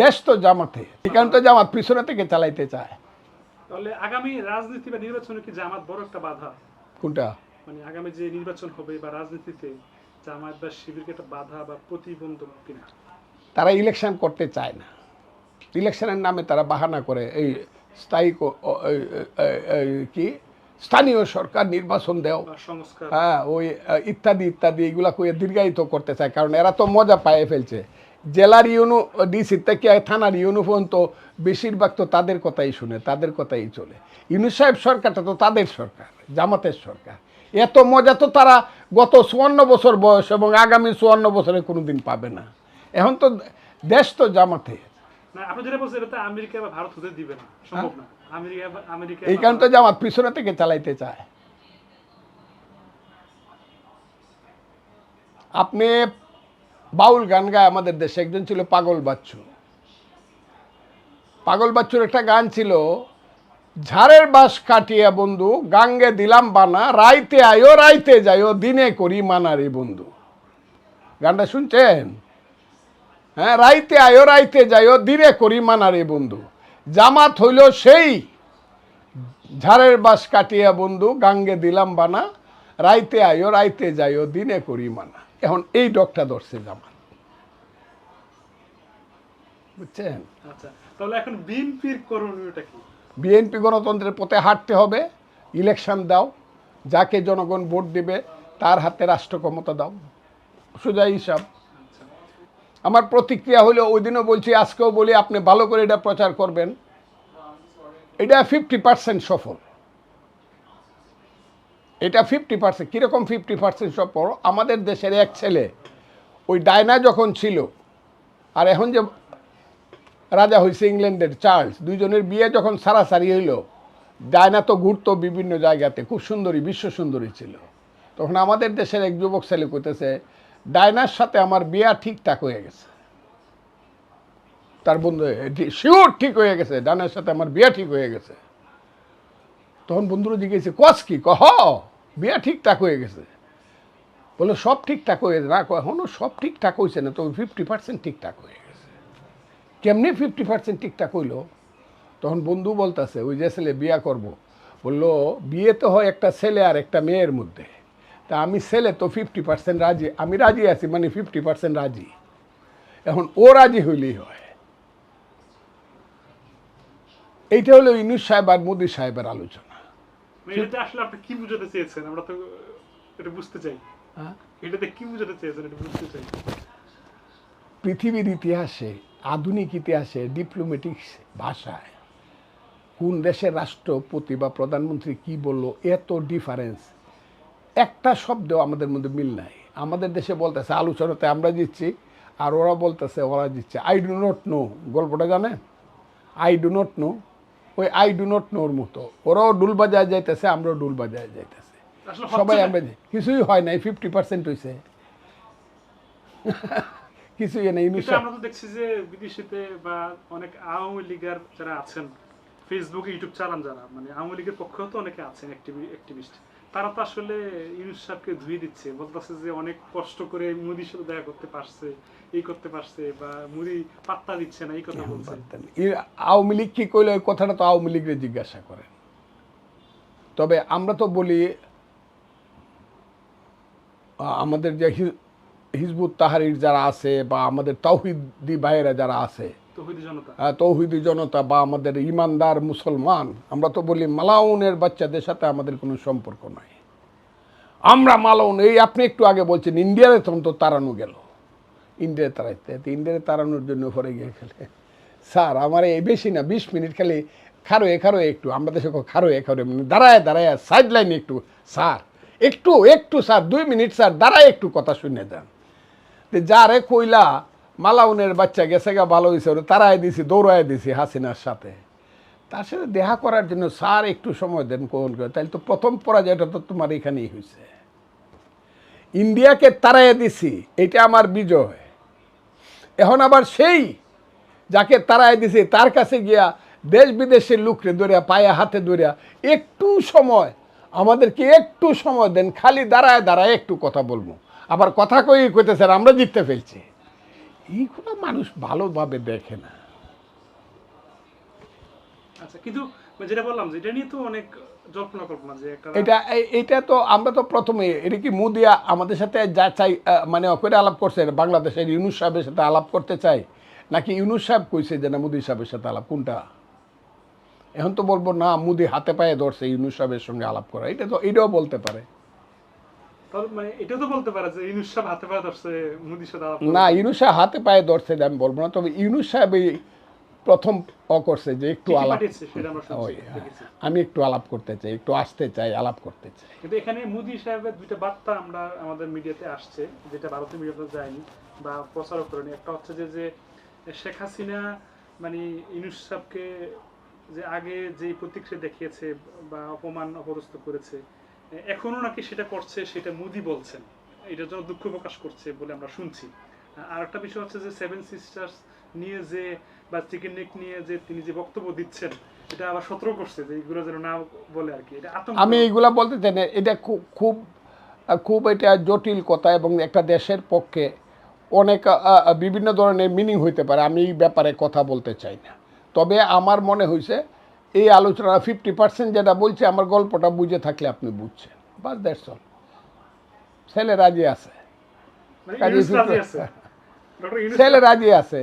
দেশ তো জামাতে। কারণে তো জামাত পিছনে থেকে চালাইতে চায়। তাহলে আগামী রাজনীতি বা নির্বাচনে কি জামাত বড় একটা বাধা? কোনটা? মানে আগামী যে নির্বাচন হবে বা রাজনীতিতে জামাত বা শিবিরকে একটা বাধা বা প্রতিবন্ধক কিনা? তারা ইলেকশন করতে চায় না। ইলেকশনের নামে তারা বাহানা করে এই স্থায়ী কি স্থানীয় সরকার নির্বাচন দেও। হ্যাঁ ওই ইত্যাদি ইত্যাদি এগুলা দীর্ঘায়িত করতে চায়। কারণ এরা তো মজা পায়ে ফেলছে। জেলার ইউনু ডিসি থেকে থানার ইউনু পর্যন্ত বেশিরভাগ তো তাদের কথাই শুনে তাদের কথাই চলে। ইউনু সাহেব সরকারটা তো তাদের সরকার জামাতের সরকার। এত মজা তো তারা গত চুয়ান্ন বছর বয়স এবং আগামী চুয়ান্ন বছরে কোনোদিন পাবে না। এখন তো দেশ তো জামাতে। আমেরিকা এই কারণে তো জামাত পিছনে থেকে চালাইতে চায়। আপনি বাউল গান গায় আমাদের দেশে। একজন ছিল পাগল বাচ্চু। পাগল বাচ্চুর একটা গান ছিল, ঝাড়ের বাস কাটিয়া বন্ধু, গাঙ্গে দিলাম বানা, রাইতে আয়ো, রাইতে যাইও দিনে করি মানারি বন্ধু। গানটা শুনছেন? হ্যাঁ রাইতে আয়ো, রাইতে যাইও দিনে করি মানারি বন্ধু, জামাত হইল সেই, ঝাড়ের বাস কাটিয়া বন্ধু, গাঙ্গে দিলাম বানা রাইতে আয়ো রাইতে যাইও দিনে করি মানা। এখন এই ডকটা ধরছে জামাত বুঝছেন? আচ্ছা তাহলে এখন বিএনপির করণীয়টা কি? বিএনপি গণতন্ত্রের পথে হাঁটতে হবে ইলেকশন দাও যাকে জনগণ ভোট দিবে তার হাতে রাষ্ট্র ক্ষমতা দাও। সোজা হিসাব। আচ্ছা। আমার প্রতিক্রিয়া হলো ওই দিনও বলছি আজকেও বলি আপনি ভালো করে এটা প্রচার করবেন। এটা ফিফটি পার্সেন্ট সফল। এটা ফিফটি পার্সেন্ট কীরকম ফিফটি পার্সেন্ট সফল আমাদের দেশের এক ছেলে, ওই ডায়না যখন ছিল, আর এখন যে রাজা হয়েছে ইংল্যান্ডের চার্লস, দুইজনের বিয়ে যখন সারাসারি হইল, ডায়না তো ঘুরতো বিভিন্ন জায়গাতে, খুব সুন্দরী, বিশ্ব সুন্দরী ছিল। তখন আমাদের দেশের এক যুবক ছেলে কইতেছে, ডায়নার সাথে আমার বিয়া ঠিকঠাক হয়ে গেছে। তার বন্ধু শিওর ঠিক হয়ে গেছে, ডায়নার সাথে আমার বিয়া ঠিক হয়ে গেছে। তখন বন্ধুরা জিজ্ঞেসে, কস কি? কহ? বিয়া ঠিকঠাক হয়ে গেছে। বলল সব ঠিকঠাক হয়ে গেছে। না কয়, এখনও সব ঠিকঠাক হয়েছে না তবে ফিফটি পার্সেন্ট ঠিকঠাক হয়ে গেছে। কেমনি ফিফটি পার্সেন্ট ঠিকঠাক হইল? তখন বন্ধু বলতেছে ওই যে ছেলে বিয়া করব। বলল বিয়ে তো হয় একটা ছেলে আর একটা মেয়ের মধ্যে। তা আমি ছেলে তো ফিফটি পার্সেন্ট রাজি আমি রাজি আছি মানে ফিফটি পার্সেন্ট রাজি। এখন ও রাজি হইলেই হয়। এইটা হলো ইনুস সাহেব আর মোদি সাহেবের আলোচনা। এটাতে আসলে আপনি কি বুঝাতে চেয়েছেন? আমরা তো এটা বুঝতে চাই। হ্যাঁ? এটাতে কি বুঝাতে চেয়েছেন? এটা বুঝতে চাই। পৃথিবীর ইতিহাসে আধুনিক ইতিহাসে ডিপ্লোম্যাটিক ভাষায় কোন দেশের রাষ্ট্রপতি বা প্রধানমন্ত্রী কি বলল এত ডিফারেন্স একটা শব্দ আমাদের মধ্যে মিল নাই। আমাদের দেশে বলতেছে আলোচনাতে আমরা দিচ্ছি আর ওরা বলতেছে ওরা দিচ্ছে আই ডু নট নো গল্পটা জানেন? আই ডু নট নো ওই আই ডু নট নোর মতো। ওরাও ডুল বাজায় যাইতেছে আমরাও ডুল বাজায় যাইতেছে। সবাই আমরা কিছুই হয় নাই ফিফটি পার্সেন্ট হয়েছে কিছুই নেই আমরা তো দেখছি যে বিদেশিতে বা অনেক আওয়ামী লীগের যারা আছেন ফেসবুক ইউটিউব চালান যারা মানে আওয়ামী লীগের পক্ষেও তো অনেকে আছেন অ্যাক্টিভিস্ট তারা তো আসলে ইউনুস সাহেবকে ধুয়ে দিচ্ছে বলতেছে যে অনেক কষ্ট করে মোদির সাথে দেখা করতে পারছে এই করতে পারছে বা মুদি পাত্তা দিচ্ছে না এই কথা বলছে। আওয়ামী লীগ কি কইলে ওই কথাটা তো আওয়ামী লীগরে জিজ্ঞাসা করেন তবে আমরা তো বলি আমাদের যে হিজবুত তাহারির যারা আছে বা আমাদের তৌহিদি ভাইয়েরা যারা আছে জনতা? তৌহিদি জনতা বা আমাদের ইমানদার মুসলমান, আমরা তো বলি মালাউনের বাচ্চাদের সাথে আমাদের কোনো সম্পর্ক নাই। আমরা মালাউন, এই আপনি একটু আগে বলছেন ইন্ডিয়ারে তখন তো তাড়ানো গেল। ইন্ডিয়ায় তাড়াইতে ইন্ডিয়ারে তাড়ানোর জন্য পরে গিয়ে খেলে স্যার, আমার এই বেশি না, বিশ মিনিট খালি খারোয়ে খারোয়ে একটু, আমরা দেশে খারোয়ে মানে দাঁড়ায় দাঁড়ায় সাইড লাইনে একটু। স্যার, একটু একটু, স্যার, দুই মিনিট, স্যার, দাঁড়ায় একটু কথা শুনে যান। যারে কইলা মালাউনের বাচ্চা গেছে গা, ভালো হয়েছে ওরে তারাই দিছি, দৌড়ায় দিছি হাসিনার সাথে। তার সাথে দেখা করার জন্য স্যার একটু সময় দেন কোন করে। তাহলে তো প্রথম পরাজয়টা তো তোমার এখানেই হয়েছে ইন্ডিয়াকে তারাই দিছি, এটা আমার বিজয়। এখন আবার সেই যাকে তারাই দিছি, তার কাছে গিয়া দেশ বিদেশের লোকরে ধরিয়া, পায়ে হাতে ধরিয়া একটু সময়, আমাদেরকে একটু সময় দেন, খালি দাঁড়ায় দাঁড়ায় একটু কথা বলব। আবার কথা কই কইতেছেন আমরা জিততে ফেলছি। এইগুলো মানুষ ভালোভাবে দেখে না। আচ্ছা কিন্তু যেটা বললাম যে নিয়ে তো অনেক জল্পনা কল্পনা যে এটা এটা তো আমরা তো প্রথমে এটা কি মুদিয়া আমাদের সাথে যা চাই মানে অপরে আলাপ করছে বাংলাদেশের ইউনুস সাহেবের সাথে আলাপ করতে চাই নাকি ইউনুস সাহেব কইছে যে না মুদি সাহেবের সাথে আলাপ কোনটা? এখন তো বলব না মুদি হাতে পায়ে ধরছে ইউনুস সাহেবের সঙ্গে আলাপ করা এটা তো এটাও বলতে পারে। তাহলে মানে এটা তো বলতে পারে যে হাতে পায়ে ধরছে না হাতে পায়ে আমি বলব না তবে ইউনুস সাহেব প্রথম অ করছে যে একটু আলাপ হ্যাঁ। আমি একটু আলাপ করতে চাই একটু আসতে চাই আলাপ করতে চাই। কিন্তু এখানে মোদি সাহেবের দুইটা বার্তা আমরা আমাদের মিডিয়াতে আসছে যেটা ভারতীয় মিডিয়াতে যায়নি বা প্রচারও করেনি। একটা হচ্ছে যে যে শেখ হাসিনা মানে ইনুস সাহেবকে যে আগে যে প্রতিক্রিয়া দেখিয়েছে বা অপমান অপদস্থ করেছে এখনও নাকি সেটা করছে, সেটা মোদি বলছেন। এটার জন্য দুঃখ প্রকাশ করছে বলে আমরা শুনছি। আর একটা বিষয় হচ্ছে যে সেভেন সিস্টার্স নিয়ে যে, বা চিকেন নেক নিয়ে যে তিনি যে বক্তব্য দিচ্ছেন, এটা আবার সতর্ক করছে যে এইগুলো যেন না বলে আর কি। এটা আমি এইগুলা বলতে চাই না, এটা খুব খুব খুব এটা জটিল কথা এবং একটা দেশের পক্ষে অনেক বিভিন্ন ধরনের মিনিং হইতে পারে। আমি এই ব্যাপারে কথা বলতে চাই না। তবে আমার মনে হয়েছে এই আলোচনা ফিফটি পার্সেন্ট যেটা বলছে আমার গল্পটা বুঝে থাকলে আপনি বুঝছেন। বাস দ্যাটস অল ছেলে রাজি আছে। মানে ছেলে রাজি আছে।